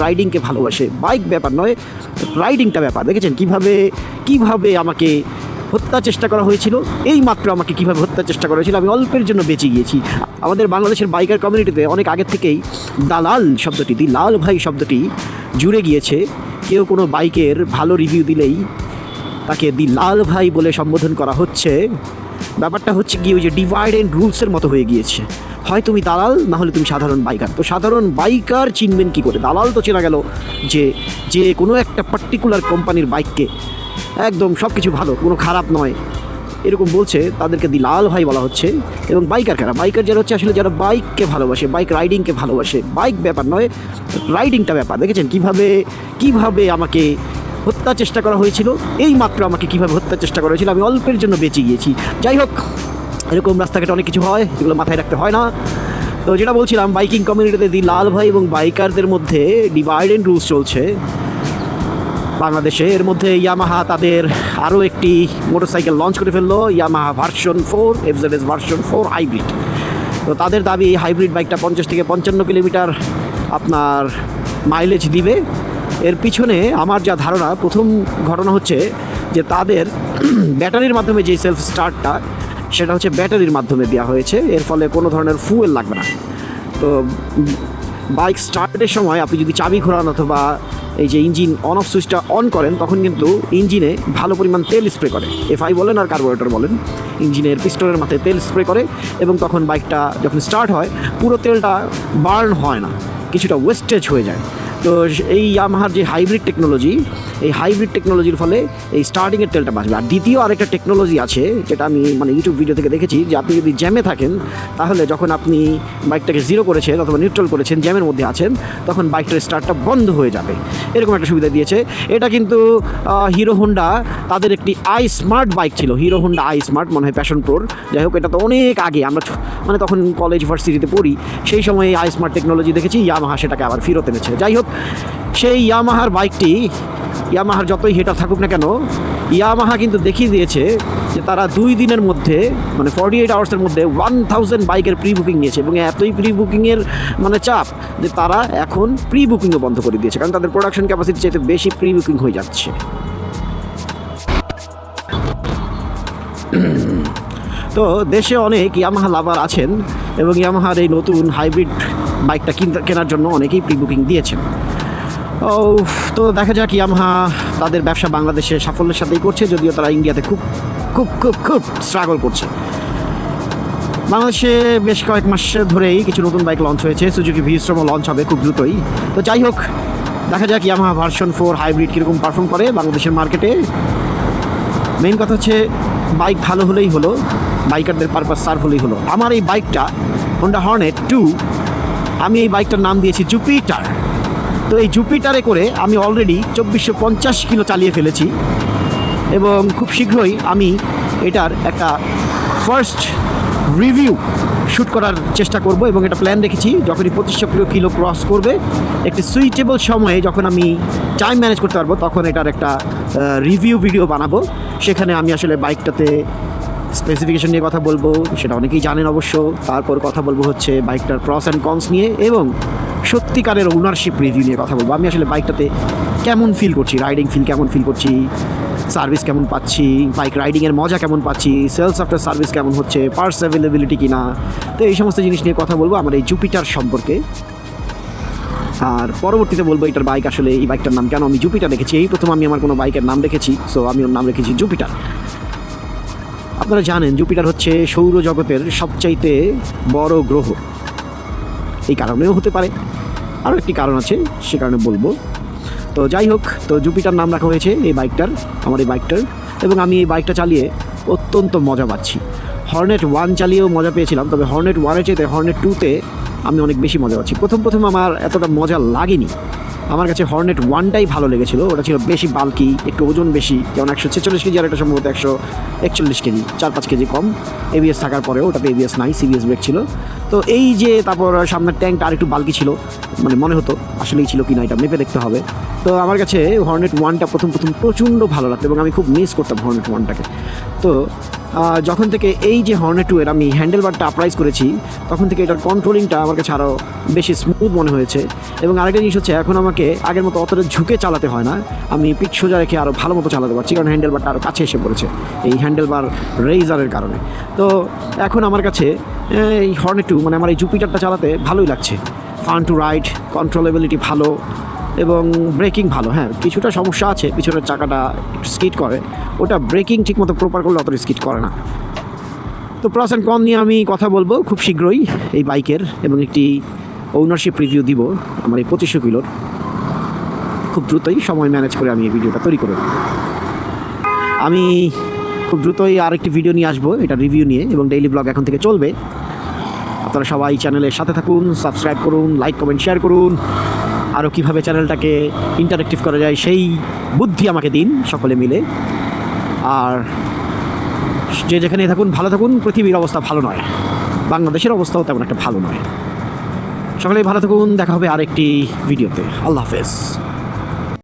রাইডিংকে ভালোবাসে। বাইক ব্যাপার নয় রাইডিংটা ব্যাপার। দেখেছেন কীভাবে কীভাবে আমাকে হত্যা চেষ্টা করা হয়েছিল? এই মাত্র আমাকে কীভাবে হত্যা চেষ্টা করা হয়েছিল? আমি অল্পের জন্য বেঁচে গিয়েছি। আমাদের বাংলাদেশের বাইকার কমিউনিটিতে অনেক আগের থেকেই দালাল শব্দটি দি লাল ভাই শব্দটি জুড়ে গিয়েছে। কেউ কোনো বাইকের ভালো রিভিউ দিলেই তাকে দি লাল ভাই বলে সম্বোধন করা হচ্ছে। ব্যাপারটা হচ্ছে কি ওই যে ডিভাইড অ্যান্ড রুলসের মতো হয়ে গিয়েছে। হয় তুমি দালাল, না হলে তুমি সাধারণ বাইকার। তো সাধারণ বাইকার চিনবেন কি করে? দালাল তো চেনা গেল যে যে কোনো একটা পার্টিকুলার কোম্পানির বাইককে একদম সব কিছু ভালো, কোনো খারাপ নয়। এরকম বলছে, তাদেরকে দি লাল ভাই বলা হচ্ছে। এবং বাইকার কারা? বাইকার যারা হচ্ছে আসলে যারা বাইককে ভালোবাসে বাইক রাইডিংকে ভালোবাসে। বাইক ব্যাপার নয় রাইডিংটা ব্যাপার। দেখেছেন? কীভাবে কীভাবে আমাকে হত্যা চেষ্টা করা হয়েছিল? এই মাত্র আমাকে কীভাবে হত্যা চেষ্টা করা হয়েছিল? আমি অল্পের জন্য বেঁচে গিয়েছি। যাই হোক এরকম রাস্তাঘাটে অনেক কিছু হয় এগুলো মাথায় রাখতে হয় না। তো যেটা বলছিলাম বাইকিং কমিউনিটিতে দি লাল ভাই এবং বাইকারদের মধ্যে ডিভাইড অ্যান্ড রুলস চলছে। বাংলাদেশে এর মধ্যে ইয়ামাহা তাদের আরও একটি মোটরসাইকেল লঞ্চ করে ফেলল Yamaha version four FZ S version four hybrid তো তাদের দাবি, এই হাইব্রিড বাইকটা পঞ্চাশ থেকে পঞ্চান্ন কিলোমিটার আপনার মাইলেজ দিবে। এর পিছনে আমার যা ধারণা, প্রথম ঘটনা হচ্ছে যে তাদের ব্যাটারির মাধ্যমে যে সেলফ স্টার্টটা সেটা হচ্ছে ব্যাটারির মাধ্যমে দেওয়া হয়েছে। এর ফলে কোনো ধরনের ফুয়েল লাগবে না। তো বাইক স্টার্টের সময় আপনি যদি চাবি ঘোরান অথবা এই যে ইঞ্জিন অন অফ সুইচটা অন করেন, তখন কিন্তু ইঞ্জিনে ভালো পরিমাণ তেল স্প্রে করে। এফআই বলেন আর কার্বোরেটর বলেন। ইঞ্জিনের পিস্টনের মাথায় তেল স্প্রে করে এবং তখন বাইকটা যখন স্টার্ট হয়, পুরো তেলটা বার্ন হয় না। কিছুটা ওয়েস্টেজ হয়ে যায়। তো এই ইয়ামাহার যে হাইব্রিড টেকনোলজি এই হাইব্রিড টেকনোলজির ফলে এই স্টার্টিংয়ের তেলটা বাঁচবে। আর দ্বিতীয় আরেকটা টেকনোলজি আছে, যেটা আমি মানে ইউটিউব ভিডিও থেকে দেখেছি, যে আপনি যদি জ্যামে থাকেন, তাহলে যখন আপনি বাইকটাকে জিরো করেছেন অথবা নিউট্রাল করেছেন জ্যামের মধ্যে আছেন, তখন বাইকটার স্টার্টটা বন্ধ হয়ে যাবে। এরকম একটা সুবিধা দিয়েছে। এটা কিন্তু হিরো হোন্ডা তাদের একটি আই স্মার্ট বাইক ছিল। হিরো হোন্ডা আই স্মার্ট মনে হয় প্যাশন প্রোর যাই হোক, এটা তো অনেক আগে। আমরা মানে তখন কলেজ ভার্সিটিতে পড়ি। সেই সময় আই স্মার্ট টেকনোলজি দেখেছি ইয়ামাহা সেটাকে আবার ফেরত এনেছে। যাই হোক সেই ইয়ামাহার বাইকটি, ইয়ামাহার যতই হেটার থাকুক না কেন, ইয়ামাহা কিন্তু দেখিয়ে দিয়েছে যে তারা দুই দিনের মধ্যে মানে ফর্টি এইট আওয়ার্সের মধ্যে ওয়ান থাউজেন্ড বাইকের প্রি বুকিং নিয়েছে এবং এতই প্রি বুকিংয়ের মানে চাপ যে তারা এখন প্রি বুকিংও বন্ধ করে দিয়েছে। কারণ তাদের প্রোডাকশন ক্যাপাসিটি চাইতে বেশি প্রি বুকিং হয়ে যাচ্ছে। তো দেশে অনেক ইয়ামাহা লাভার আছেন এবং ইয়ামাহার এই নতুন হাইব্রিড বাইকটা কেনার জন্য অনেকেই প্রি বুকিং দিয়েছেন। ও তো দেখা যাক ইয়ামাহা তাদের ব্যবসা বাংলাদেশে সাফল্যের সাথেই করছে, যদিও তারা ইন্ডিয়াতে খুব খুব খুব খুব স্ট্রাগল করছে। বাংলাদেশে বেশ কয়েক মাস ধরেই কিছু নতুন বাইক লঞ্চ হয়েছে সুজুকি ভিস্ট্রমও লঞ্চ হবে খুব দ্রুতই। তো যাই হোক, দেখা যাক ইয়ামাহা ভার্সন ফোর হাইব্রিড কীরকম পারফর্ম করে বাংলাদেশের মার্কেটে মেইন কথা হচ্ছে, বাইক ভালো হলেই হলো, বাইকারদের পারপাস সার্ভ হলেই হলো। আমার এই বাইকটা হোন্ডা হর্নেট টু আমি এই বাইকটার নাম দিয়েছি জুপিটার। তো এই জুপিটারে করে আমি অলরেডি চব্বিশশো পঞ্চাশ কিলো চালিয়ে ফেলেছি এবং খুব শীঘ্রই আমি এটার একটা ফার্স্ট রিভিউ শ্যুট করার চেষ্টা করব এবং এটা প্ল্যান রেখেছি যখনই পঁচিশশো কিলো কিলো ক্রস করবে। একটি সুইটেবল সময়ে যখন আমি টাইম ম্যানেজ করতে পারব, তখন এটার একটা রিভিউ ভিডিও বানাবো। সেখানে আমি আসলে বাইকটাতে স্পেসিফিকেশন নিয়ে কথা বলব, সেটা অনেকেই জানেন অবশ্য। তারপর কথা বলব হচ্ছে বাইকটার প্রস অ্যান্ড কনস নিয়ে এবং সত্যিকারের ওনারশিপ রিভিউ নিয়ে কথা বলব। আমি আসলে বাইকটাতে কেমন ফিল করছি? রাইডিং ফিল কেমন ফিল করছি? সার্ভিস কেমন পাচ্ছি? বাইক রাইডিংয়ের মজা কেমন পাচ্ছি? সেলস আফটার সার্ভিস কেমন হচ্ছে? পার্টস অ্যাভেলেবিলিটি কিনা? তো এই সমস্ত জিনিস নিয়ে কথা বলব আমার এই জুপিটার সম্পর্কে। আর পরবর্তীতে বলব এটার বাইক আসলে এই বাইকটার নাম কেন আমি জুপিটার রেখেছি? এই প্রথম আমি আমার কোনো বাইকের নাম রেখেছি সো আমি ওর নাম রেখেছি জুপিটার আপনারা জানেন, জুপিটার হচ্ছে সৌরজগতের সবচাইতে বড় গ্রহ। এই কারণেও হতে পারে। আরও একটি কারণ আছে, সে কারণে বলব। তো যাই হোক, তো জুপিটার নাম রাখা হয়েছে এই বাইকটার, আমার এই বাইকটার, এবং আমি এই বাইকটা চালিয়ে অত্যন্ত মজা পাচ্ছি। হর্নেট ওয়ান চালিয়েও মজা পেয়েছিলাম, তবে হর্নেট ওয়ানের চেয়ে হর্নেট টুতে আমি অনেক বেশি মজা পাচ্ছি। প্রথম প্রথম আমার এতটা মজা লাগেনি। আমার কাছে হর্নেট ওয়ানটাই ভালো লেগেছিল। ওটা ছিল বেশি বালকি একটু ওজন বেশি, যেমন একশো ছেচল্লিশ কেজি আর এটা সম্ভবত একশো একচল্লিশ কেজি চার পাঁচ কেজি কম। এবিএস থাকার পরেও ওটাতে এবিএস নাই সিবিএস ব্রেক ছিল। তো এই যে তারপর সামনের ট্যাঙ্কটা আর একটু বালকি ছিল মানে মনে হতো আসলেই ছিল কি না এটা মেপে দেখতে হবে। তো আমার কাছে হর্নেট ওয়ানটা প্রথম প্রথম প্রচণ্ড ভালো লাগতো এবং আমি খুব মিস করতাম হর্নেট ওয়ানটাকে তো যখন থেকে এই যে হর্নে টু এর আমি হ্যান্ডেল বারটা আপরাইজ করেছি, তখন থেকে এটার কন্ট্রোলিংটা আমার কাছে আরও বেশি স্মুথ মনে হয়েছে। এবং আরেকটা জিনিস হচ্ছে, এখন আমাকে আগের মতো অতটা ঝুঁকে চালাতে হয় না। আমি পিঠ সোজা রেখে আরও ভালো মতো চালাতে পারছি, কারণ হ্যান্ডেল বারটা আরও কাছে এসে পড়েছে, এই হ্যান্ডেল বার রেইজারের কারণে। তো এখন আমার কাছে, এই হর্নে টু মানে আমার এই জুপিটারটা চালাতে ভালোই লাগছে। ফান টু রাইড কন্ট্রোলেবিলিটি ভালো এবং ব্রেকিং ভালো হ্যাঁ কিছুটা সমস্যা আছে পিছনের চাকাটা স্কিট করে। ওটা ব্রেকিং ঠিকমতো প্রপার করলে অত স্কিট করে না। তো প্রস অ্যান্ড কম নিয়ে আমি কথা বলব খুব শীঘ্রই এই বাইকের এবং একটি ওনারশিপ রিভিউ দিব আমার এই পঁচিশশো কিলোর খুব দ্রুতই সময় ম্যানেজ করে আমি এই ভিডিওটা তৈরি করে আমি খুব দ্রুতই আরেকটি ভিডিও নিয়ে আসব, এটা রিভিউ নিয়ে এবং ডেইলি ব্লগ এখন থেকে চলবে। আপনারা সবাই চ্যানেলের সাথে থাকুন সাবস্ক্রাইব করুন লাইক কমেন্ট শেয়ার করুন। আরও কীভাবে চ্যানেলটাকে ইন্টারেক্টিভ করা যায়, সেই বুদ্ধি আমাকে দিন সকলে মিলে। আর যে যেখানে থাকুন, ভালো থাকুন, পৃথিবীর অবস্থা ভালো নয়। বাংলাদেশের অবস্থাও তেমন একটা ভালো নয়। সকলেই ভালো থাকুন, দেখা হবে আরেকটি ভিডিওতে আল্লাহ হাফেজ।